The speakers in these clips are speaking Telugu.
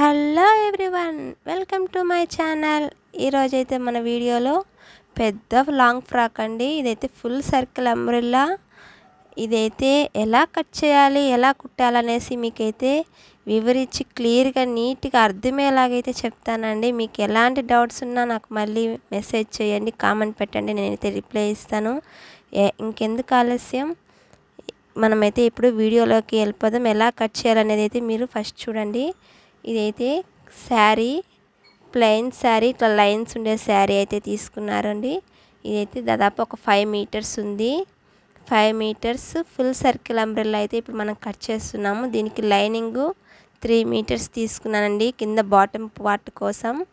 Hello everyone welcome to my channel. ఈరోజైతే మన వీడియోలో పెద్ద లాంగ్ ఫ్రాక్ అండి. ఇదైతే ఫుల్ సర్కిల్ అంబ్రిల్లా ఇదైతే ఎలా కట్ చేయాలి ఎలా కుట్టాలనేసి మీకైతే వివరించి క్లియర్గా నీట్గా అర్థమయ్యేలాగైతే చెప్తానండి. మీకు ఎలాంటి డౌట్స్ ఉన్నా నాకు మళ్ళీ మెసేజ్ చేయండి కామెంట్ పెట్టండి నేనైతే రిప్లై ఇస్తాను. ఇంకెందుకు ఆలస్యం? మనమైతే ఇప్పుడు వీడియోలోకి వెళ్ళిపోదాం. ఎలా కట్ చేయాలనేది అయితే మీరు ఫస్ట్ చూడండి. ఇదైతే శారీ ప్లెయిన్ శారీ ఇట్లా లైన్స్ ఉండే శారీ అయితే తీసుకున్నారండి. ఇదైతే దాదాపు ఒక ఫైవ్ మీటర్స్ ఉంది. Five meters full circle umbrella అయితే ఇప్పుడు మనం కట్ చేస్తున్నాము. దీనికి లైనింగ్ త్రీ మీటర్స్ తీసుకున్నానండి. కింద బాటమ్ పార్ట్ కోసం.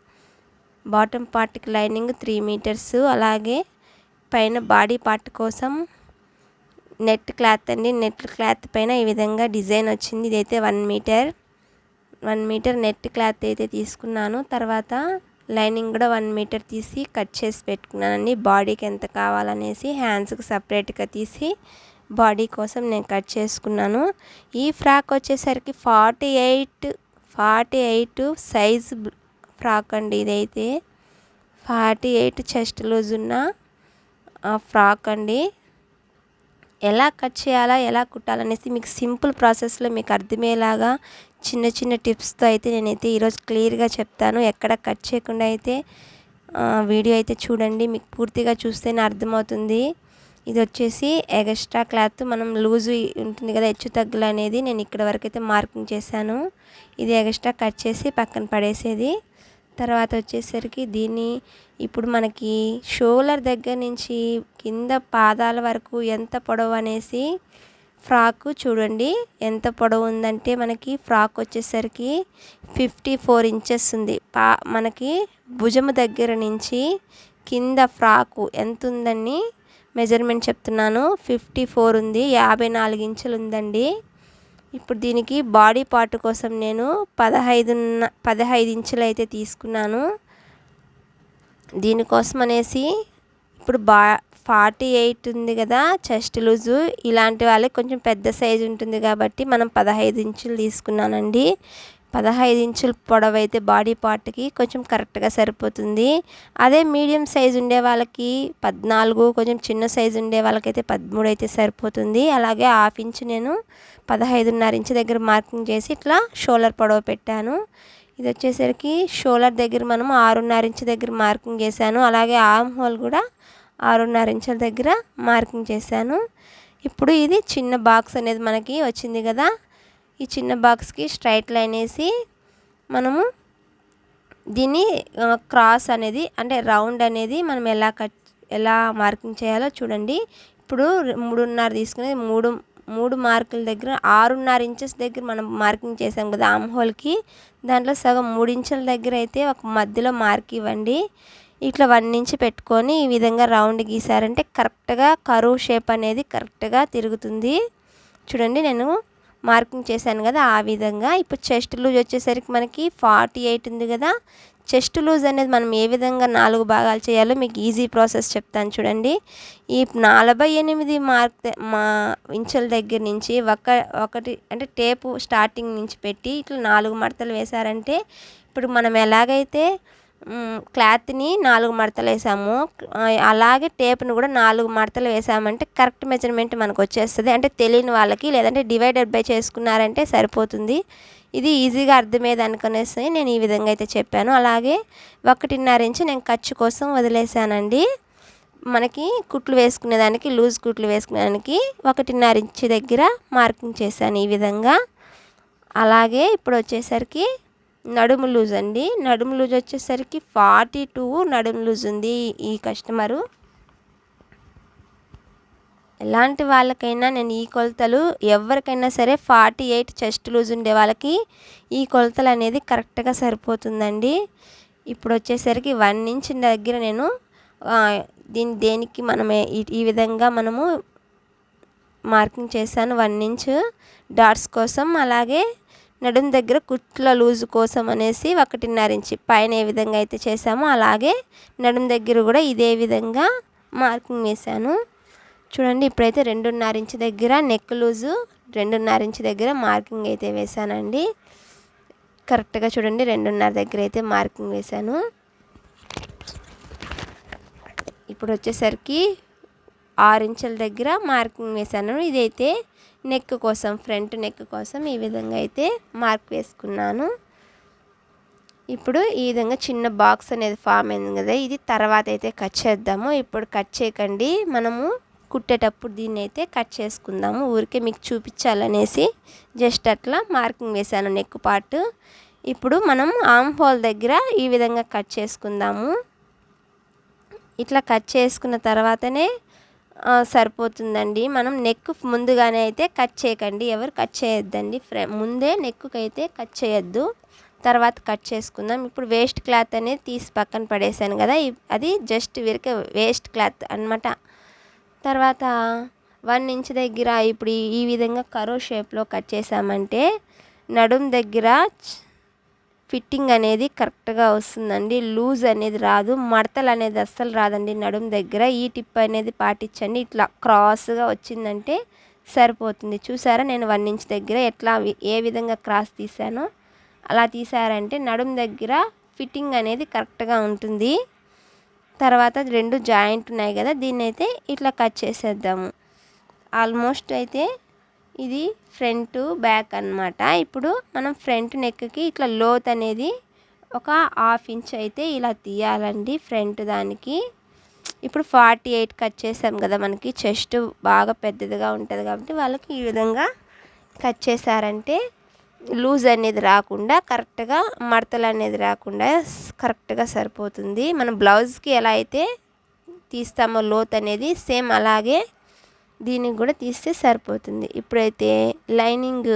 బాటమ్ పార్ట్కి లైనింగ్ త్రీ మీటర్స్. అలాగే పైన బాడీ పార్ట్ కోసం నెట్ క్లాత్ అండి. నెట్ క్లాత్ పైన ఈ విధంగా డిజైన్ వచ్చింది. ఇదైతే one meter. One meter net cloth అయితే తీసుకున్నాను. తర్వాత లైనింగ్ కూడా వన్ మీటర్ తీసి కట్ చేసి పెట్టుకున్నానండి. బాడీకి ఎంత కావాలనేసి హ్యాండ్స్కి సపరేట్గా తీసి బాడీ కోసం నేను కట్ చేసుకున్నాను. ఈ ఫ్రాక్ వచ్చేసరికి forty eight forty eight size frock అండి ఇదైతే. ఫార్టీ ఎయిట్ చెస్ట్ లూజ్ ఉన్న ఫ్రాక్ అండి. ఎలా కట్ చేయాలా ఎలా కుట్టాలనేసి మీకు సింపుల్ ప్రాసెస్లో మీకు అర్థమయ్యేలాగా చిన్న చిన్న టిప్స్తో అయితే నేనైతే ఈరోజు క్లియర్గా చెప్తాను. ఎక్కడ కట్ చేయకుండా అయితే వీడియో అయితే చూడండి. మీకు పూర్తిగా చూస్తేనే అర్థమవుతుంది. ఇది వచ్చేసి ఎగస్ట్రా క్లాత్. మనం లూజు ఉంటుంది కదా హెచ్చు తగ్గులు అనేది. నేను ఇక్కడ వరకు అయితే మార్కింగ్ చేశాను. ఇది ఎగస్ట్రా కట్ చేసి పక్కన పడేసేది. తర్వాత వచ్చేసరికి దీన్ని ఇప్పుడు మనకి షోలర్ దగ్గర నుంచి కింద పాదాల వరకు ఎంత పొడవు అనేసి ఫ్రాకు చూడండి ఎంత పొడవు ఉందంటే మనకి ఫ్రాక్ వచ్చేసరికి ఫిఫ్టీ ఫోర్ ఇంచెస్ ఉంది. పా మనకి భుజము దగ్గర నుంచి కింద ఫ్రాకు ఎంత ఉందని మెజర్మెంట్ చెప్తున్నాను ఫిఫ్టీ ఫోర్ ఉంది యాభై నాలుగు ఇంచులు ఉందండి. ఇప్పుడు దీనికి బాడీ పార్ట్ కోసం నేను పదహైదు పదహైదు ఇంచులు అయితే తీసుకున్నాను. దీనికోసం అనేసి ఇప్పుడు బా ఫార్టీ ఎయిట్ ఉంది కదా చెస్ట్ లూజు. ఇలాంటి వాళ్ళకి కొంచెం పెద్ద సైజు ఉంటుంది కాబట్టి మనం పదహైదు ఇంచులు తీసుకున్నానండి. పదహైదు ఇంచుల పొడవు అయితే బాడీ పార్ట్కి కొంచెం కరెక్ట్గా సరిపోతుంది. అదే మీడియం సైజు ఉండే వాళ్ళకి పద్నాలుగు కొంచెం చిన్న సైజు ఉండే వాళ్ళకైతే పదమూడు అయితే సరిపోతుంది. అలాగే హాఫ్ ఇంచు నేను పదహైదున్నర ఇంచు దగ్గర మార్కింగ్ చేసి ఇట్లా షోలర్ పొడవు పెట్టాను. ఇది వచ్చేసరికి షోలర్ దగ్గర మనం ఆరున్నర ఇంచు దగ్గర మార్కింగ్ చేశాను. అలాగే ఆర్మ్ హోల్ కూడా ఆరున్నర ఇంచుల దగ్గర మార్కింగ్ చేశాను. ఇప్పుడు ఇది చిన్న బాక్స్ అనేది మనకి వచ్చింది కదా. ఈ చిన్న బాక్స్కి స్ట్రైట్ లైన్ వేసి మనము దీన్ని క్రాస్ అనేది అంటే రౌండ్ అనేది మనం ఎలా కట్ ఎలా మార్కింగ్ చేయాలో చూడండి. ఇప్పుడు మూడున్నర తీసుకుని మూడు మూడు మార్కుల దగ్గర ఆరున్నర ఇంచెస్ దగ్గర మనం మార్కింగ్ చేసాం కదా ఆమ్ హోల్కి. దాంట్లో సగం మూడు ఇంచుల దగ్గర అయితే ఒక మధ్యలో మార్క్ ఇవ్వండి. ఇట్లా వన్ ఇంచ్ పెట్టుకొని ఈ విధంగా రౌండ్ గీసారంటే కరెక్ట్గా కరువు షేప్ అనేది కరెక్ట్గా తిరుగుతుంది. చూడండి నేను మార్కింగ్ చేశాను కదా ఆ విధంగా. ఇప్పుడు చెస్ట్ లూజ్ వచ్చేసరికి మనకి ఫార్టీ ఎయిట్ ఉంది కదా. చెస్ట్ లూజ్ అనేది మనం ఏ విధంగా నాలుగు భాగాలు చేయాలో మీకు ఈజీ ప్రాసెస్ చెప్తాను చూడండి. ఈ నలభై ఎనిమిది మార్క్ మా ఇంచుల దగ్గర నుంచి ఒక ఒకటి అంటే టేపు స్టార్టింగ్ నుంచి పెట్టి ఇట్లా నాలుగు మడతలు వేశారంటే ఇప్పుడు మనం ఎలాగైతే క్లాత్ని నాలుగు మడతలు వేసాము. అలాగే టేప్ను కూడా నాలుగు మడతలు వేసామంటే కరెక్ట్ మెజర్మెంట్ మనకు వచ్చేస్తుంది. అంటే తెలియని వాళ్ళకి లేదంటే డివైడెడ్ బై చేసుకున్నారంటే సరిపోతుంది. ఇది ఈజీగా అర్థమయ్యేది అనుకునేసి నేను ఈ విధంగా అయితే చెప్పాను. అలాగే ఒకటిన్నర ఇంచు నేను ఖర్చు కోసం వదిలేసానండి. మనకి కుట్లు వేసుకునేదానికి లూజ్ కుట్లు వేసుకునేదానికి ఒకటిన్నర ఇంచు దగ్గర మార్కింగ్ చేశాను ఈ విధంగా. అలాగే ఇప్పుడు వచ్చేసరికి నడుము లూజ్ అండి. నడుము లూజ్ వచ్చేసరికి ఫార్టీ టూ నడుము లూజ్ ఉంది ఈ కస్టమరు. ఎలాంటి వాళ్ళకైనా నేను ఈ కొలతలు ఎవరికైనా సరే ఫార్టీ ఎయిట్ చెస్ట్ లూజ్ ఉండే వాళ్ళకి ఈ కొలతలు అనేది కరెక్ట్గా సరిపోతుందండి. ఇప్పుడు వచ్చేసరికి వన్ ఇంచ్ దగ్గర నేను దీని దేనికి మనమే ఈ విధంగా మనము మార్కింగ్ చేశాను వన్ ఇంచ్. డాట్స్ కోసం అలాగే నడుం దగ్గర కుట్ల లూజు కోసం అనేసి ఒకటిన్నర ఇంచి పైన ఏ విధంగా అయితే చేసామో అలాగే నడుం దగ్గర కూడా ఇదే విధంగా మార్కింగ్ వేసాను చూడండి ఇప్పుడైతే రెండున్నర ఇంచు దగ్గర నెక్ లూజు రెండున్నర ఇంచు దగ్గర మార్కింగ్ అయితే వేసానండి కరెక్ట్గా చూడండి రెండున్నర దగ్గర అయితే మార్కింగ్ వేశాను. ఇప్పుడు వచ్చేసరికి ఆరించల దగ్గర మార్కింగ్ వేశాను. ఇదైతే నెక్ కోసం ఫ్రంట్ నెక్ కోసం ఈ విధంగా అయితే మార్క్ వేసుకున్నాను. ఇప్పుడు ఈ విధంగా చిన్న బాక్స్ అనేది ఫామ్ అయింది కదా ఇది తర్వాత అయితే కట్ చేద్దాము. ఇప్పుడు కట్ చేయకండి. మనము కుట్టేటప్పుడు దీన్ని అయితే కట్ చేసుకుందాము. ఊరికే మీకు చూపించాలనేసి జస్ట్ అట్లా మార్కింగ్ వేసాను నెక్ పార్ట్. ఇప్పుడు మనం ఆమ్ హోల్ దగ్గర ఈ విధంగా కట్ చేసుకుందాము. ఇట్లా కట్ చేసుకున్న తర్వాతనే సరిపోతుందండి. మనం నెక్ ముందుగానే అయితే కట్ చేయకండి. ఎవరు కట్ చేయొద్దండి. ఫ్రె ముందే నెక్కు అయితే కట్ చేయొద్దు. తర్వాత కట్ చేసుకుందాం. ఇప్పుడు వేస్ట్ క్లాత్ అనేది తీసి పక్కన పడేసాను కదా. అది జస్ట్ వీరికి వేస్ట్ క్లాత్ అనమాట తర్వాత వన్ ఇంచ్ దగ్గర ఇప్పుడు ఈ విధంగా కరో షేప్లో కట్ చేసామంటే నడుం దగ్గర ఫిట్టింగ్ అనేది కరెక్ట్గా వస్తుందండి. లూజ్ అనేది రాదు. మడతలు అనేది అస్సలు రాదండి. నడుం దగ్గర ఈ టిప్ అనేది పాటించండి. ఇట్లా క్రాస్గా వచ్చిందంటే సరిపోతుంది. చూసారా? నేను వన్ ఇంచ్ దగ్గర ఎట్లా ఏ విధంగా క్రాస్ తీసానో అలా తీసారంటే నడుం దగ్గర ఫిట్టింగ్ అనేది కరెక్ట్గా ఉంటుంది. తర్వాత రెండు జాయింట్ ఉన్నాయి కదా దీన్ని అయితే ఇట్లా కట్ చేసేద్దాము. ఆల్మోస్ట్ అయితే ఇది ఫ్రంట్ బ్యాక్ అనమాట ఇప్పుడు మనం ఫ్రంట్ నెక్కి ఇట్లా లోత్ అనేది ఒక హాఫ్ ఇంచ్ అయితే ఇలా తీయాలండి ఫ్రంట్ దానికి. ఇప్పుడు ఫార్టీ ఎయిట్ కట్ చేసాం కదా మనకి చెస్ట్ బాగా పెద్దదిగా ఉంటుంది కాబట్టి వాళ్ళకి ఈ విధంగా కట్ చేశారంటే లూజ్ అనేది రాకుండా కరెక్ట్గా మడతలు అనేది రాకుండా కరెక్ట్గా సరిపోతుంది. మనం బ్లౌజ్కి ఎలా అయితే తీస్తామో లోత్ అనేది సేమ్ అలాగే దీనికి కూడా తీస్తే సరిపోతుంది. ఇప్పుడైతే లైనింగ్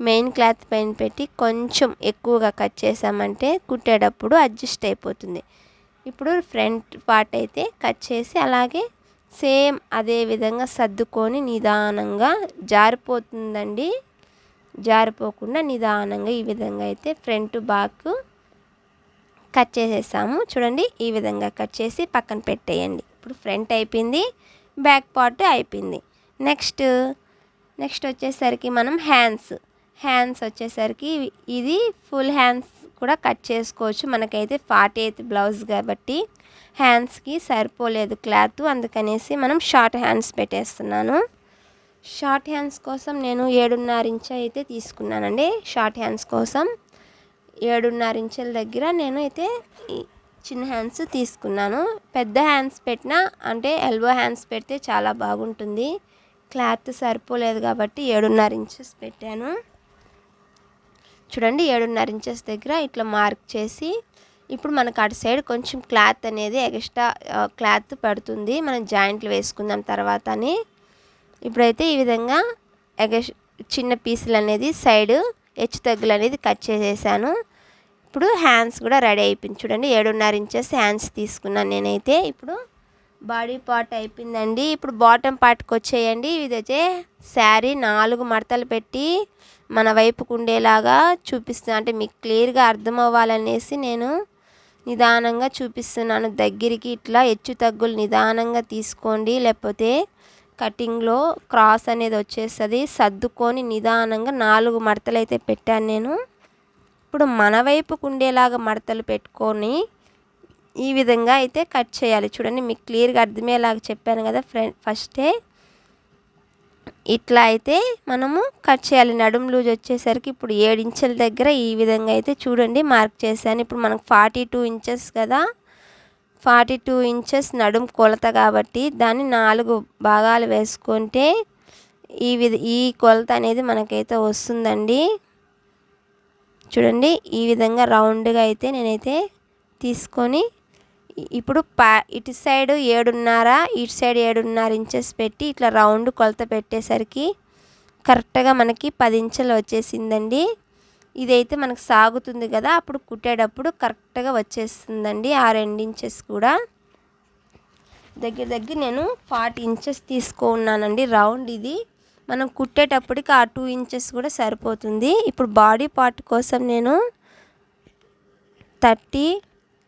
మెయిన్ క్లాత్ పైన పెట్టి కొంచెం ఎక్కువగా కట్ చేసామంటే కుట్టేటప్పుడు అడ్జస్ట్ అయిపోతుంది. ఇప్పుడు ఫ్రంట్ పార్ట్ అయితే కట్ చేసి అలాగే సేమ్ అదే విధంగా సర్దుకొని నిదానంగా జారిపోతుందండి. జారిపోకుండా నిదానంగా ఈ విధంగా అయితే ఫ్రంట్ బ్యాక్ కట్ చేసేసాము. చూడండి ఈ విధంగా కట్ చేసి పక్కన పెట్టేయండి. ఇప్పుడు ఫ్రంట్ అయిపోయింది. బ్యాక్ పార్ట్ అయిపోయింది. నెక్స్ట్ నెక్స్ట్ వచ్చేసరికి మనం హ్యాండ్స్. హ్యాండ్స్ వచ్చేసరికి ఇది ఫుల్ హ్యాండ్స్ కూడా కట్ చేసుకోవచ్చు. మనకైతే ఫార్టీ ఎయిత్ బ్లౌజ్ కాబట్టి హ్యాండ్స్కి సరిపోలేదు క్లాత్. అందుకనేసి మనం షార్ట్ హ్యాండ్స్ పెట్టేస్తున్నాను. షార్ట్ హ్యాండ్స్ కోసం నేను ఏడున్నర ఇంచ్ అయితే తీసుకున్నానండి. షార్ట్ హ్యాండ్స్ కోసం ఏడున్నర ఇంచుల దగ్గర నేను అయితే చిన్న హ్యాండ్స్ తీసుకున్నాను. పెద్ద హ్యాండ్స్ పెట్టినా అంటే ఎల్బో హ్యాండ్స్ పెడితే చాలా బాగుంటుంది. క్లాత్ సరిపోలేదు కాబట్టి ఏడున్నర ఇంచెస్ పెట్టాను. చూడండి ఏడున్నర ఇంచెస్ దగ్గర ఇట్లా మార్క్ చేసి ఇప్పుడు మనకు అటు సైడ్ కొంచెం క్లాత్ అనేది ఎక్స్ట్రా క్లాత్ పడుతుంది. మనం జాయింట్లు వేసుకుందాం తర్వాత అని. ఇప్పుడైతే ఈ విధంగా ఎగ చిన్న పీసులు అనేది సైడ్ హెచ్చు తగ్గులు అనేది కట్ చేసేసాను. ఇప్పుడు హ్యాండ్స్ కూడా రెడీ అయిపోయింది. చూడండి ఏడున్నర ఇంచెస్ హ్యాండ్స్ తీసుకున్నాను నేనైతే. ఇప్పుడు బాడీ పార్ట్ అయిపోయిందండి. ఇప్పుడు బాటమ్ పార్ట్కి వచ్చేయండి. ఇదైతే శారీ నాలుగు మడతలు పెట్టి మన వైపుకు ఉండేలాగా చూపిస్తున్నాను అంటే మీకు క్లియర్గా అర్థం అవ్వాలనేసి నేను నిదానంగా చూపిస్తున్నాను. దగ్గరికి ఇట్లా హెచ్చు తగ్గులు నిదానంగా తీసుకోండి. లేకపోతే కటింగ్లో క్రాస్ అనేది వచ్చేస్తుంది. సర్దుకొని నిదానంగా నాలుగు మడతలు అయితే పెట్టాను నేను. ఇప్పుడు మన వైపుకు ఉండేలాగా మడతలు పెట్టుకొని ఈ విధంగా అయితే కట్ చేయాలి. చూడండి మీకు క్లియర్గా అర్థమయ్యేలాగా చెప్పాను కదా ఫ్రెండ్ ఫస్టే. ఇట్లా అయితే మనము కట్ చేయాలి. నడుం లూజ్ వచ్చేసరికి ఇప్పుడు ఏడు ఇంచుల దగ్గర ఈ విధంగా అయితే చూడండి మార్క్ చేశాను. ఇప్పుడు మనకు ఫార్టీ టూ ఇంచెస్ కదా. ఫార్టీ టూ ఇంచెస్ నడుం కొలత కాబట్టి దాన్ని నాలుగు భాగాలు వేసుకుంటే ఈ విధ ఈ కొలత అనేది మనకైతే వస్తుందండి. చూడండి ఈ విధంగా రౌండ్గా అయితే నేనైతే తీసుకొని ఇప్పుడు పా ఇటు సైడ్ ఏడున్నర ఇటు సైడ్ ఏడున్నర ఇంచెస్ పెట్టి ఇట్లా రౌండ్ కొలత పెట్టేసరికి కరెక్ట్గా మనకి పది ఇంచెలు వచ్చేసిందండి. ఇదైతే మనకు సాగుతుంది కదా అప్పుడు కుట్టేటప్పుడు కరెక్ట్గా వచ్చేస్తుందండి ఆ రెండు ఇంచెస్ కూడా. దగ్గర దగ్గర నేను ఫార్టీ ఇంచెస్ తీసుకున్నానండి రౌండ్ ఇది. మనం కుట్టేటప్పటికి ఆ టూ ఇంచెస్ కూడా సరిపోతుంది. ఇప్పుడు బాడీ పార్ట్ కోసం నేను థర్టీ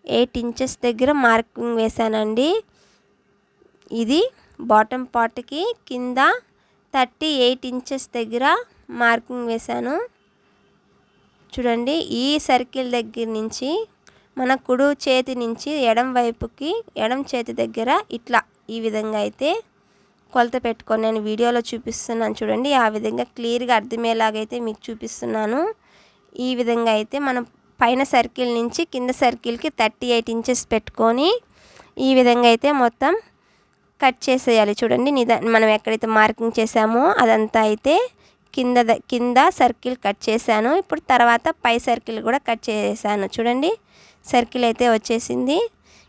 ఎయిట్ ఇంచెస్ దగ్గర మార్కింగ్ వేసానండి ఇది బాటమ్ పార్ట్కి కింద థర్టీ ఎయిట్ ఇంచెస్ దగ్గర మార్కింగ్ వేశాను. చూడండి ఈ సర్కిల్ దగ్గర నుంచి మన కుడి చేతి నుంచి ఎడం వైపుకి ఎడం చేతి దగ్గర ఇట్లా ఈ విధంగా అయితే కొలత పెట్టుకొని నేను వీడియోలో చూపిస్తున్నాను చూడండి. ఆ విధంగా క్లియర్గా అర్థమయ్యేలాగైతే మీకు చూపిస్తున్నాను. ఈ విధంగా అయితే మనం పైన సర్కిల్ నుంచి కింద సర్కిల్కి థర్టీ ఎయిట్ ఇంచెస్ పెట్టుకొని ఈ విధంగా అయితే మొత్తం కట్ చేసేయాలి చూడండి. నిదా మనం ఎక్కడైతే మార్కింగ్ చేసామో అదంతా అయితే కింద కింద సర్కిల్ కట్ చేశాను. ఇప్పుడు తర్వాత పై సర్కిల్ కూడా కట్ చేశాను చూడండి. సర్కిల్ అయితే వచ్చేసింది.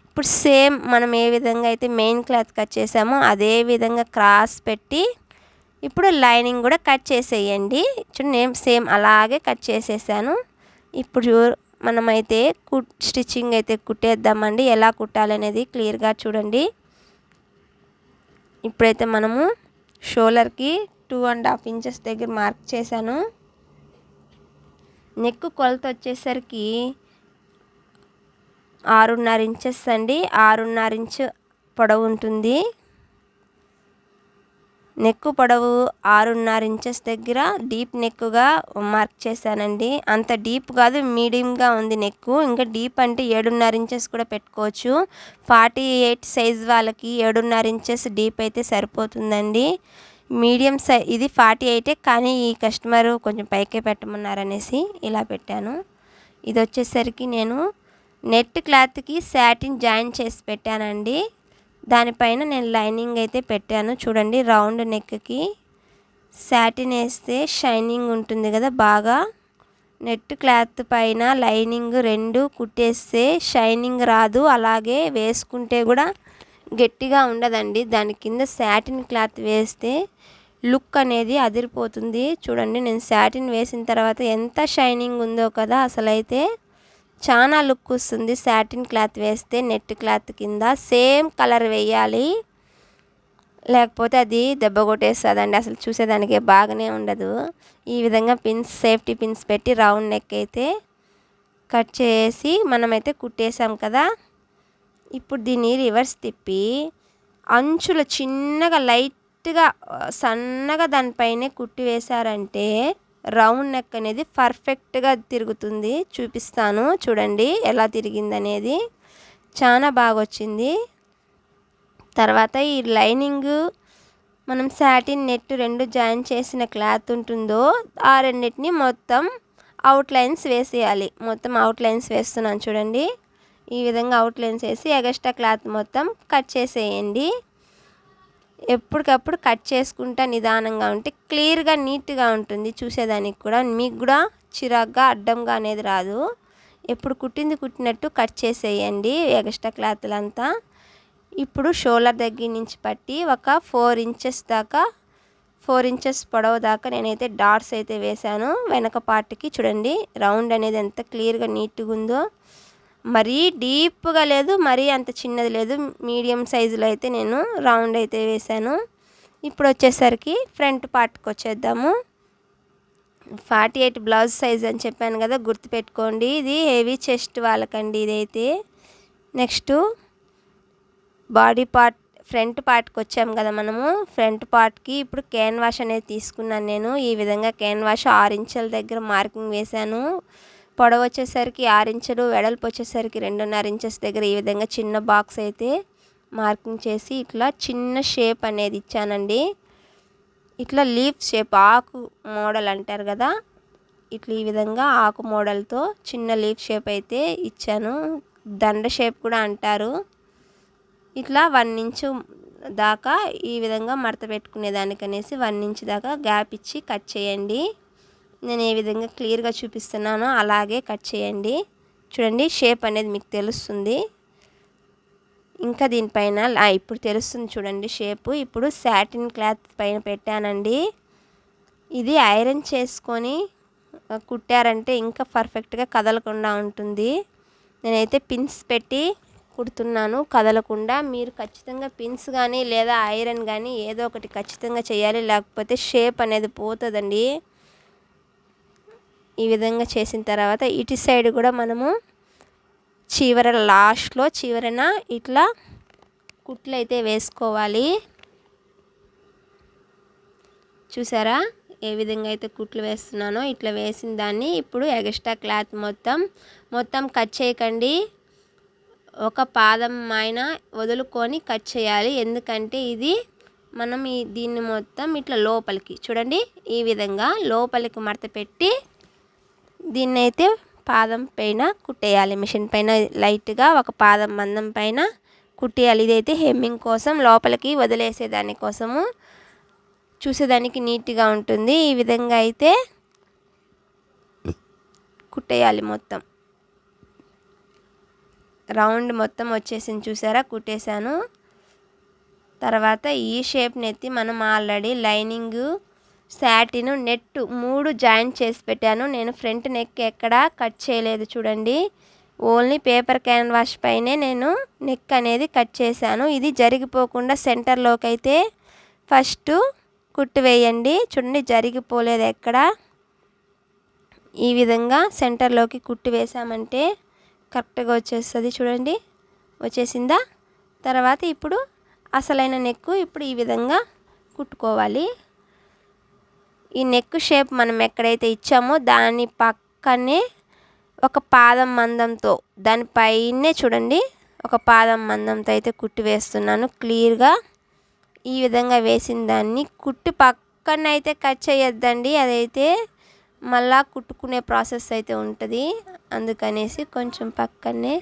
ఇప్పుడు సేమ్ మనం ఏ విధంగా అయితే మెయిన్ క్లాత్ కట్ చేసామో అదే విధంగా క్రాస్ పెట్టి ఇప్పుడు లైనింగ్ కూడా కట్ చేసేయండి. చూడండి నేను సేమ్ అలాగే కట్ చేసేసాను. ఇప్పుడు మనమైతే కుట్ స్టిచ్చింగ్ అయితే కుట్టేద్దామండి. ఎలా కుట్టాలనేది క్లియర్గా చూడండి. ఇప్పుడైతే మనము షోలర్కి టూ అండ్ హాఫ్ ఇంచెస్ దగ్గర మార్క్ చేశాను. నెక్ కొలత వచ్చేసరికి ఆరున్నర ఇంచెస్ అండి. ఆరున్నర ఇంచు పొడవు ఉంటుంది. నెక్ పొడవు ఆరున్నర ఇంచెస్ దగ్గర డీప్ నెక్గా మార్క్ చేశానండి. అంత డీప్ కాదు మీడియంగా ఉంది నెక్ ఇంకా డీప్ అంటే ఏడున్నర ఇంచెస్ కూడా పెట్టుకోవచ్చు. ఫార్టీ ఎయిట్ సైజ్ వాళ్ళకి ఏడున్నర ఇంచెస్ డీప్ అయితే సరిపోతుందండి. మీడియం సై ఇది ఫార్టీ ఎయిటే కానీ ఈ కస్టమర్ కొంచెం పైకే పెట్టమన్నారనేసి ఇలా పెట్టాను. ఇది వచ్చేసరికి నేను నెట్ క్లాత్కి శాటిన్ జాయిన్ చేసి పెట్టానండి. దానిపైన నేను లైనింగ్ అయితే పెట్టాను. చూడండి రౌండ్ నెక్కి శాటిన్ వేస్తే షైనింగ్ ఉంటుంది కదా బాగా. నెట్ క్లాత్ పైన లైనింగ్ రెండు కుట్టేస్తే షైనింగ్ రాదు. అలాగే వేసుకుంటే కూడా గట్టిగా ఉండదండి. దాని కింద శాటిన్ క్లాత్ వేస్తే లుక్ అనేది అదిరిపోతుంది. చూడండి నేను శాటిన్ వేసిన తర్వాత ఎంత షైనింగ్ ఉందో కదా అసలైతే. చాలా లుక్ వస్తుంది. సాటిన్ క్లాత్ వేస్తే నెట్ క్లాత్ కింద సేమ్ కలర్ వేయాలి. లేకపోతే అది దెబ్బ కొట్టేస్తుందండి. అసలు చూసేదానికి బాగానే ఉండదు. ఈ విధంగా పిన్స్ సేఫ్టీ పిన్స్ పెట్టి రౌండ్ నెక్ అయితే కట్ చేసి మనమైతే కుట్టేసాం కదా. ఇప్పుడు దీన్ని రివర్స్ తిప్పి అంచులు చిన్నగా లైట్గా సన్నగా దానిపైనే కుట్టి వేశారంటే రౌండ్ నెక్ అనేది పర్ఫెక్ట్గా తిరుగుతుంది. చూపిస్తాను. చూడండి ఎలా తిరిగింది అనేది చాలా బాగా వచ్చింది తర్వాత ఈ లైనింగ్ మనం సాటిన్ నెట్ రెండు జాయిన్ చేసిన క్లాత్ ఉంటుందో ఆ రెండింటిని మొత్తం అవుట్లైన్స్ వేసేయాలి. మొత్తం అవుట్లైన్స్ వేస్తున్నాను చూడండి. ఈ విధంగా అవుట్లైన్స్ వేసి ఎగస్ట్రా క్లాత్ మొత్తం కట్ చేసేయండి. ఎప్పటికప్పుడు కట్ చేసుకుంటా నిదానంగా ఉంటే క్లియర్గా నీట్గా ఉంటుంది. చూసేదానికి కూడా మీకు కూడా చిరాగ్గా అడ్డంగా అనేది రాదు. ఎప్పుడు కుట్టింది కుట్టినట్టు కట్ చేసేయండి ఎక్స్ట్రా క్లాత్లంతా. ఇప్పుడు షోల్డర్ దగ్గర నుంచి పట్టి ఒక ఫోర్ ఇంచెస్ దాకా ఫోర్ ఇంచెస్ పొడవు దాకా నేనైతే డాట్స్ అయితే వేశాను. వెనక పార్ట్కి చూడండి రౌండ్ అనేది ఎంత క్లియర్గా నీట్గా ఉందో. మరీ డీప్గా లేదు మరీ అంత చిన్నది లేదు. మీడియం సైజులో అయితే నేను రౌండ్ అయితే వేసాను ఇప్పుడు వచ్చేసరికి ఫ్రంట్ పార్ట్కి వచ్చేద్దాము. ఫార్టీ ఎయిట్ బ్లౌజ్ సైజ్ అని చెప్పాను కదా గుర్తుపెట్టుకోండి. ఇది హెవీ చెస్ట్ వాళ్ళకండి ఇదైతే. నెక్స్ట్ బాడీ పార్ట్ ఫ్రంట్ పార్ట్కి వచ్చాము కదా మనము. ఫ్రంట్ పార్ట్కి ఇప్పుడు క్యాన్వాష్ అనేది తీసుకున్నాను నేను. ఈ విధంగా క్యాన్వాష్ ఆరు ఇంచుల దగ్గర మార్కింగ్ వేశాను. పొడవు వచ్చేసరికి ఆరు ఇంచులు వెడల్పు వచ్చేసరికి రెండున్నర ఇంచెస్ దగ్గర ఈ విధంగా చిన్న బాక్స్ అయితే మార్కింగ్ చేసి ఇట్లా చిన్న షేప్ అనేది ఇచ్చానండి. ఇట్లా లీఫ్ షేప్ ఆకు మోడల్ అంటారు కదా ఇట్లా ఈ విధంగా ఆకు మోడల్తో చిన్న లీఫ్ షేప్ అయితే ఇచ్చాను. దండ షేప్ కూడా అంటారు. ఇట్లా వన్ ఇంచు దాకా ఈ విధంగా మడత పెట్టుకునే వన్ ఇంచ్ దాకా గ్యాప్ ఇచ్చి కట్ చేయండి. నేను ఏ విధంగా క్లియర్గా చూపిస్తున్నానో అలాగే కట్ చేయండి. చూడండి షేప్ అనేది మీకు తెలుస్తుంది. ఇంకా దీనిపైన ఇప్పుడు తెలుస్తుంది చూడండి షేపు. ఇప్పుడు సాటిన్ క్లాత్ పైన పెట్టానండి. ఇది ఐరన్ చేసుకొని కుట్టారంటే ఇంకా పర్ఫెక్ట్గా కదలకుండా ఉంటుంది. నేనైతే పిన్స్ పెట్టి కుడుతున్నాను కదలకుండా. మీరు ఖచ్చితంగా పిన్స్ కానీ లేదా ఐరన్ కానీ ఏదో ఒకటి ఖచ్చితంగా చేయాలి. లేకపోతే షేప్ అనేది పోతుందండి. ఈ విధంగా చేసిన తర్వాత ఇటు సైడ్ కూడా మనము చీవర లాస్ట్లో చివరన ఇట్లా కుట్లు అయితే వేసుకోవాలి. చూసారా? ఏ విధంగా అయితే కుట్లు వేస్తున్నానో ఇట్లా వేసిన దాన్ని ఇప్పుడు ఎగస్ట్రా క్లాత్ మొత్తం మొత్తం కట్ చేయకండి. ఒక పాదం ఆయన వదులుకొని కట్ చేయాలి. ఎందుకంటే ఇది మనం ఈ దీన్ని మొత్తం ఇట్లా లోపలికి చూడండి ఈ విధంగా లోపలికి మడత పెట్టి దీన్ని అయితే పాదం పైన కుట్టేయాలి. మిషన్ పైన లైట్గా ఒక పాదం మందం పైన కుట్టేయాలి. ఇదైతే హెమ్మింగ్ కోసం లోపలికి వదిలేసే దానికోసము చూసేదానికి నీట్గా ఉంటుంది. ఈ విధంగా అయితే కుట్టేయాలి మొత్తం. రౌండ్ మొత్తం వచ్చేసింది చూసారా? కుట్టేశాను. తర్వాత ఈ షేప్ని ఎత్తి మనం ఆల్రెడీ లైనింగ్ శాటిన్ నెట్ మూడు జాయింట్ చేసి పెట్టాను. నేను ఫ్రంట్ నెక్ ఎక్కడ కట్ చేయలేదు చూడండి. ఓన్లీ పేపర్ క్యాన్వాష్ పైనే నేను నెక్ అనేది కట్ చేశాను. ఇది జరిగిపోకుండా సెంటర్లోకి అయితే ఫస్ట్ కుట్టు వేయండి. చూడండి జరిగిపోలేదు ఎక్కడ. ఈ విధంగా సెంటర్లోకి కుట్టు వేసామంటే కరెక్ట్గా వచ్చేస్తుంది చూడండి. వచ్చేసిందా? తర్వాత ఇప్పుడు అసలైన నెక్కు ఇప్పుడు ఈ విధంగా కుట్టుకోవాలి. ఈ నెక్ షేప్ మనం ఎక్కడైతే ఇచ్చామో దాని పక్కనే ఒక పాదం మందంతో దానిపైనే చూడండి ఒక పాదం మందంతో అయితే కుట్టి వేస్తున్నాను. క్లియర్గా ఈ విధంగా వేసిన దాన్ని కుట్టి పక్కన అయితే కట్ చేయొద్దండి. అదైతే మళ్ళా కుట్టుకునే ప్రాసెస్ అయితే ఉంటుంది. అందుకనేసి కొంచెం పక్కనే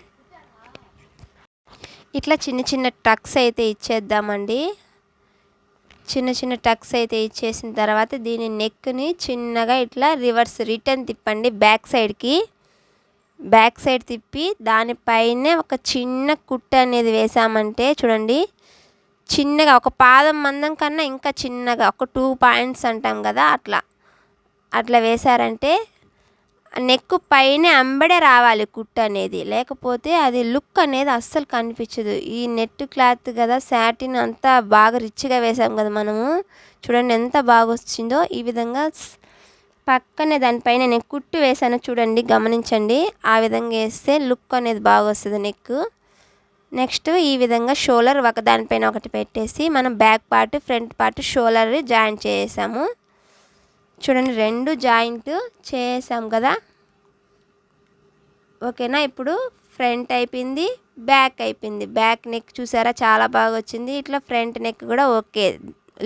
ఇట్లా చిన్న చిన్న టక్స్ అయితే ఇచ్చేద్దామండి. చిన్న చిన్న టక్స్ అయితే ఇచ్చేసిన తర్వాత దీని నెక్ని చిన్నగా ఇట్లా రివర్స్ రిటర్న్ తిప్పండి బ్యాక్ సైడ్కి. బ్యాక్ సైడ్ తిప్పి దానిపైనే ఒక చిన్న కుట్ట అనేది వేసామంటే చూడండి చిన్నగా ఒక పాదం మందం కన్నా ఇంకా చిన్నగా ఒక టూ పాయింట్స్ అంటాం కదా అట్లా. అట్లా వేశారంటే నెక్ పైన అంబడే రావాలి కుట్టు అనేది. లేకపోతే అది లుక్ అనేది అస్సలు కనిపించదు. ఈ నెట్ క్లాత్ కదా శాటిన్ అంతా బాగా రిచ్గా వేసాం కదా మనము. చూడండి ఎంత బాగా వచ్చిందో. ఈ విధంగా పక్కనే దానిపైన నేను కుట్టు వేసాను చూడండి గమనించండి. ఆ విధంగా వేస్తే లుక్ అనేది బాగా వస్తుంది నెక్ నెక్స్ట్ ఈ విధంగా షోలర్ ఒక దానిపైన ఒకటి పెట్టేసి మనం back part front part shoulder join చేసాము. చూడండి రెండు జాయింట్ చేసాం కదా. ఓకేనా? ఇప్పుడు ఫ్రంట్ అయిపోయింది బ్యాక్ అయిపోయింది. బ్యాక్ నెక్ చూసారా? చాలా బాగా వచ్చింది. ఇట్లా ఫ్రంట్ నెక్ కూడా ఓకే.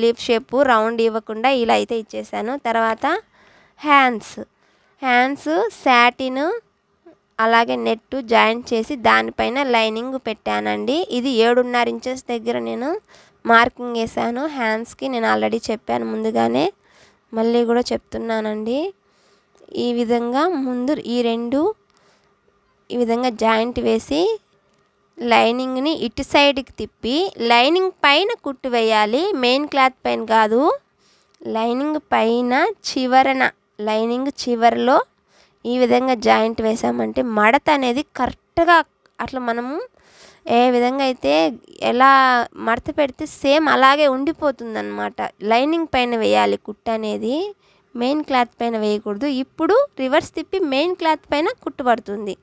లీఫ్ షేపు రౌండ్ ఇవ్వకుండా ఇలా అయితే ఇచ్చేసాను. తర్వాత హ్యాండ్స్. హ్యాండ్స్ శాటిన్ అలాగే నెట్ జాయింట్ చేసి దానిపైన లైనింగ్ పెట్టానండి. ఇది ఏడున్నర ఇంచెస్ దగ్గర నేను మార్కింగ్ వేసాను. హ్యాండ్స్కి నేను ఆల్రెడీ చెప్పాను ముందుగానే. మళ్ళీ కూడా చెప్తున్నానండి. ఈ విధంగా ముందు ఈ రెండు ఈ విధంగా జాయింట్ వేసి లైనింగ్ని ఇటు సైడ్కి తిప్పి లైనింగ్ పైన కుట్టు వేయాలి. మెయిన్ క్లాత్ పైన కాదు. లైనింగ్ పైన చివరన లైనింగ్ చివరిలో ఈ విధంగా జాయింట్ వేసామంటే మడత అనేది కరెక్ట్గా అట్లా మనము ఏ విధంగా అయితే ఎలా మడత పెడితే సేమ్ అలాగే ఉండిపోతుంది అనమాట లైనింగ్ పైన వేయాలి కుట్టు అనేది. మెయిన్ క్లాత్ పైన వేయకూడదు. ఇప్పుడు రివర్స్ తిప్పి మెయిన్ క్లాత్ పైన కుట్టు పడుతుంది.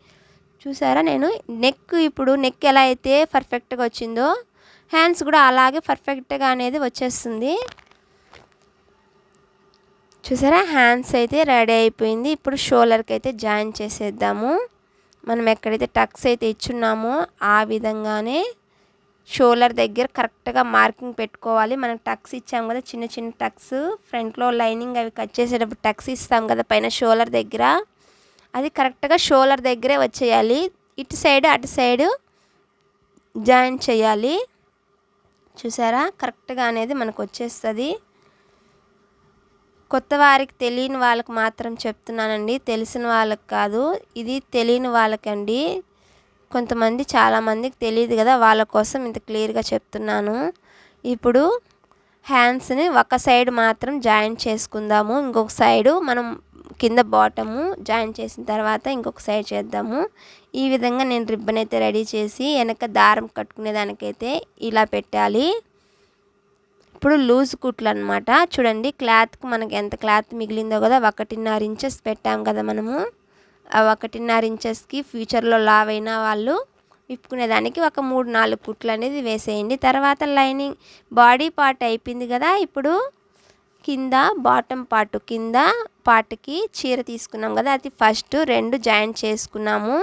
చూసారా నేను? నెక్ ఇప్పుడు నెక్ ఎలా అయితే పర్ఫెక్ట్గా వచ్చిందో హ్యాండ్స్ కూడా అలాగే పర్ఫెక్ట్గా అనేది వచ్చేస్తుంది. చూసారా? హ్యాండ్స్ అయితే రెడీ అయిపోయింది. ఇప్పుడు షోల్డర్కి అయితే జాయిన్ చేసేద్దాము. మనం ఎక్కడైతే టక్స్ అయితే ఇచ్చున్నామో ఆ విధంగానే షోల్డర్ దగ్గర కరెక్ట్గా మార్కింగ్ పెట్టుకోవాలి. మనం టక్స్ ఇచ్చాం కదా చిన్న చిన్న టక్స్. ఫ్రంట్లో లైనింగ్ అవి కట్ చేసేటప్పుడు టక్స్ ఇస్తాం కదా పైన షోల్డర్ దగ్గర. అది కరెక్ట్గా షోల్డర్ దగ్గరే వచ్చేయాలి. ఇటు సైడ్ అటు సైడ్ జాయిన్ చేయాలి. చూసారా? కరెక్ట్గా అనేది మనకు వచ్చేస్తుంది. కొత్త వారికి తెలియని వాళ్ళకి మాత్రం చెప్తున్నానండి. తెలిసిన వాళ్ళకి కాదు ఇది తెలియని వాళ్ళకండి. కొంతమంది చాలామందికి తెలియదు కదా వాళ్ళ కోసం ఇంత క్లియర్గా చెప్తున్నాను. ఇప్పుడు హ్యాండ్స్ని ఒక సైడ్ మాత్రం జాయింట్ చేసుకుందాము. ఇంకొక సైడు మనం కింద బాటము జాయిన్ చేసిన తర్వాత ఇంకొక సైడ్ చేద్దాము. ఈ విధంగా నేను రిబ్బన్ అయితే రెడీ చేసి వెనక దారం కట్టుకునే దానికైతే ఇలా పెట్టాలి. ఇప్పుడు లూజ్ కుట్లు అనమాట చూడండి క్లాత్కి మనకి ఎంత క్లాత్ మిగిలిందో కదా ఒకటిన్నర ఇంచెస్ పెట్టాం కదా మనము. ఆ ఒకటిన్నర ఇంచెస్కి ఫ్యూచర్లో లావ్ అయిన వాళ్ళు విప్పుకునేదానికి ఒక మూడు నాలుగు కుట్లు అనేది వేసేయండి. తర్వాత లైనింగ్ బాడీ పార్ట్ అయిపోయింది కదా ఇప్పుడు కింద బాటమ్ పార్ట్ కింద పార్ట్కి చీర తీసుకున్నాం కదా అది ఫస్ట్ రెండు జాయింట్ చేసుకున్నాము.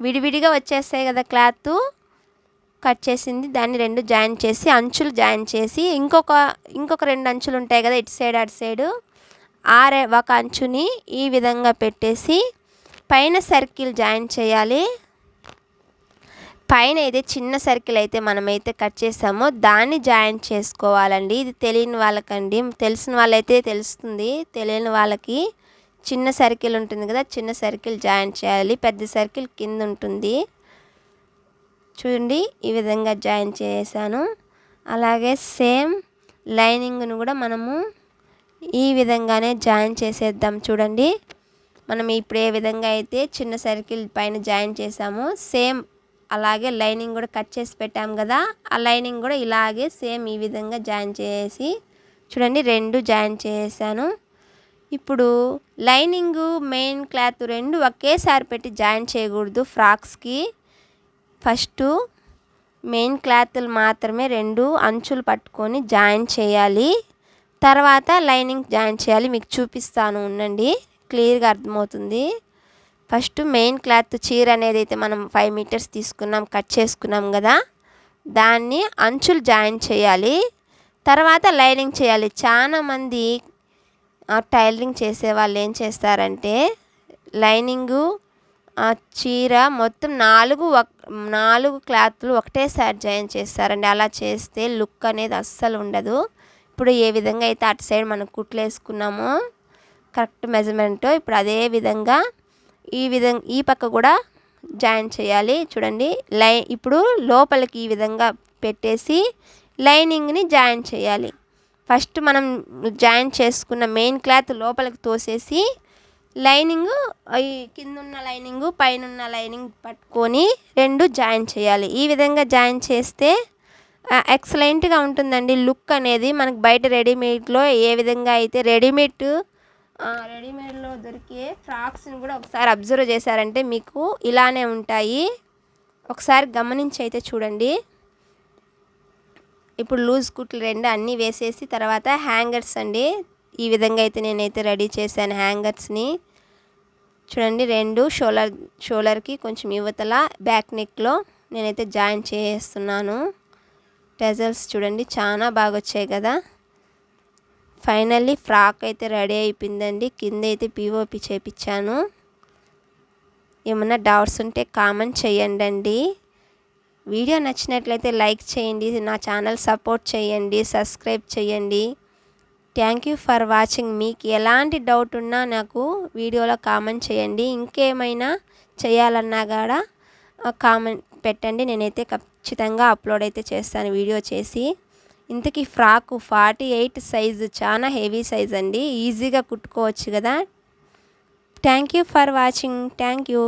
విడివిడిగా వచ్చేస్తాయి కదా క్లాత్. కట్ చేసింది దాన్ని రెండు జాయిన్ చేసి అంచులు జాయిన్ చేసి ఇంకొక ఇంకొక రెండు అంచులు ఉంటాయి కదా ఇటు సైడ్ అటు సైడు ఆ ఒక అంచుని ఈ విధంగా పెట్టేసి పైన సర్కిల్ జాయిన్ చేయాలి. పైన అయితే చిన్న సర్కిల్ అయితే మనమైతే కట్ చేసామో దాన్ని జాయిన్ చేసుకోవాలండి. ఇది తెలియని వాళ్ళకండి. తెలిసిన వాళ్ళైతే తెలుస్తుంది. తెలియని వాళ్ళకి చిన్న సర్కిల్ ఉంటుంది కదా చిన్న సర్కిల్ జాయిన్ చేయాలి. పెద్ద సర్కిల్ కింద ఉంటుంది. చూడండి ఈ విధంగా జాయిన్ చేశాను. అలాగే సేమ్ లైనింగ్ను కూడా మనము ఈ విధంగానే జాయిన్ చేసేద్దాం చూడండి. మనం ఇప్పుడు ఏ విధంగా అయితే చిన్న సర్కిల్ పైన జాయిన్ చేసామో సేమ్ అలాగే లైనింగ్ కూడా కట్ చేసి పెట్టాం కదా ఆ లైనింగ్ కూడా ఇలాగే సేమ్ ఈ విధంగా జాయిన్ చేసి చూడండి రెండు జాయిన్ చేసాను ఇప్పుడు లైనింగ్ మెయిన్ క్లాత్ రెండు ఒకేసారి పెట్టి జాయిన్ చేయకూడదు ఫ్రాక్స్కి. ఫస్ట్ మెయిన్ క్లాత్లు మాత్రమే రెండు అంచులు పట్టుకొని జాయిన్ చేయాలి. తర్వాత లైనింగ్ జాయిన్ చేయాలి. మీకు చూపిస్తాను ఉండండి. క్లియర్గా అర్థమవుతుంది. ఫస్ట్ మెయిన్ క్లాత్ చీర అనేది అయితే మనం ఫైవ్ మీటర్స్ తీసుకున్నాం కట్ చేసుకున్నాం కదా. దాన్ని అంచులు జాయిన్ చేయాలి. తర్వాత లైనింగ్ చేయాలి. చాలామంది టైలరింగ్ చేసే వాళ్ళు ఏం చేస్తారంటే లైనింగు ఆ చీర మొత్తం నాలుగు నాలుగు క్లాత్లు ఒకటేసారి జాయిన్ చేస్తారండి. అలా చేస్తే లుక్ అనేది అస్సలు ఉండదు. ఇప్పుడు ఏ విధంగా అయితే అటు సైడ్ మనం కుట్లు వేసుకున్నామో కరెక్ట్ మెజర్మెంట్ ఇప్పుడు అదే విధంగా ఈ విధంగా ఈ పక్క కూడా జాయిన్ చేయాలి. చూడండి లై ఇప్పుడు లోపలికి ఈ విధంగా పెట్టేసి లైనింగ్ని జాయిన్ చేయాలి. ఫస్ట్ మనం జాయిన్ చేసుకున్న మెయిన్ క్లాత్ లోపలికి తోసేసి లైనింగ్ ఈ కింద ఉన్న లైనింగ్ పైన ఉన్న లైనింగ్ పట్టుకొని రెండు జాయిన్ చేయాలి. ఈ విధంగా జాయిన్ చేస్తే ఎక్సలెంట్గా ఉంటుందండి లుక్ అనేది. మనకు బయట రెడీమేడ్లో ఏ విధంగా అయితే రెడీమేడ్ రెడీమేడ్లో దొరికే ఫ్రాక్స్ని కూడా ఒకసారి అబ్జర్వ్ చేశారంటే మీకు ఇలానే ఉంటాయి. ఒకసారి గమనించి అయితే చూడండి. ఇప్పుడు లూజ్ కుట్లు రెండు అన్నీ వేసేసి తర్వాత హ్యాంగర్స్ అండి. ఈ విధంగా అయితే నేనైతే రెడీ చేశాను హ్యాంగర్స్ని. చూడండి రెండు షోలర్ షోలర్కి కొంచెం యువతల బ్యాక్ నెక్లో నేనైతే జాయిన్ చేస్తున్నాను. టెజల్స్ చూడండి చాలా బాగా వచ్చాయి కదా. ఫైనల్లీ ఫ్రాక్ అయితే రెడీ అయిపోయిందండి. కింద అయితే పీఓపి చేపించాను ఏమన్నా డౌట్స్ ఉంటే కామెంట్ చేయండి అండి వీడియో నచ్చినట్లయితే లైక్ చేయండి నా ఛానల్ సపోర్ట్ చేయండి సబ్స్క్రైబ్ చేయండి. Thank you for watching. మీకు ఎలాంటి డౌట్ ఉన్నా నాకు వీడియోలో కామెంట్ చేయండి. ఇంకేమైనా చేయాలన్నా కూడా కామెంట్ పెట్టండి. నేనైతే ఖచ్చితంగా అప్లోడ్ అయితే చేస్తాను వీడియో చేసి. ఇంతకీ ఫ్రాక్ ఫార్టీ ఎయిట్ సైజు చాలా హెవీ సైజ్ అండి. ఈజీగా కుట్టుకోవచ్చు కదా. Thank you for watching. Thank you.